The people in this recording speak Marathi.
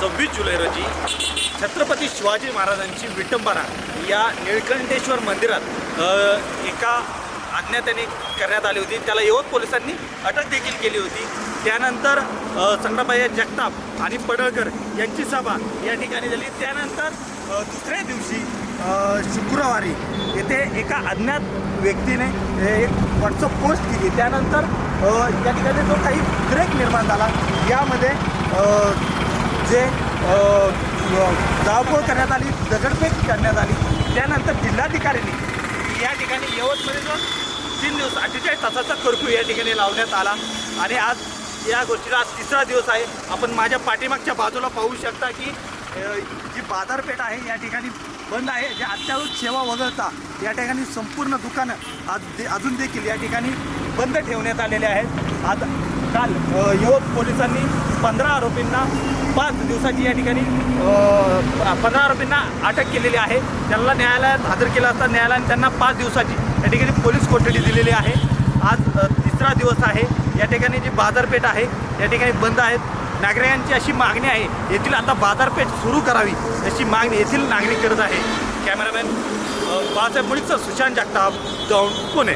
सव्वीस जुलै रोजी छत्रपती शिवाजी महाराजांची विटंबना या निळकंठेश्वर मंदिरात एका अज्ञाताने करण्यात आली होती. त्याला यवत पोलिसांनी अटक देखील केली होती. त्यानंतर चंद्रबाई जगताप आणि पडळकर यांची सभा या ठिकाणी झाली. त्यानंतर दुसऱ्या दिवशी शुक्रवारी येथे एका अज्ञात व्यक्तीने एक व्हॉट्सअप पोस्ट केली. त्यानंतर या ठिकाणी जो काही ब्रेक निर्माण झाला यामध्ये जे अ, जाळपोळ करण्यात आली दगडफेक करण्यात आली त्यानंतर जिल्हाधिकाऱ्यांनी या ठिकाणी यवतमध्ये जो तीन दिवस अठ्ठेचाळीस तासाचा कर्फ्यू या ठिकाणी लावण्यात आला. आणि आज या गोष्टीला आज तिसरा दिवस आहे. आपण माझ्या पाठीमागच्या बाजूला पाहू शकता की जी बाजारपेठ आहे या ठिकाणी बंद आहे. जे अत्यावश्यक सेवा वगळता या ठिकाणी संपूर्ण दुकानं आज अजून देखील या ठिकाणी बंद ठेवण्यात आलेले आहेत. आज काल युवक पोलिसांनी पंधरा आरोपींना पाच दिवसाची या ठिकाणी पंधरा आरोपींना अटक केलेली आहे. त्यांना न्यायालयात हजर केलं असता न्यायालयाने त्यांना पाच दिवसाची या ठिकाणी पोलीस कोठडी दिलेली आहे. आज तिसरा दिवस आहे. या ठिकाणी जी बाजारपेठ आहे या ठिकाणी बंद आहेत. नागरिकांची अशी मागणी आहे येथील आता बाजारपेठ सुरू करावी अशी मागणी येथील नागरिक करत आहे. कॅमेरामॅन अ, बाळासाहेब मुळीचं सुशांत जगताप दौंड पुणे.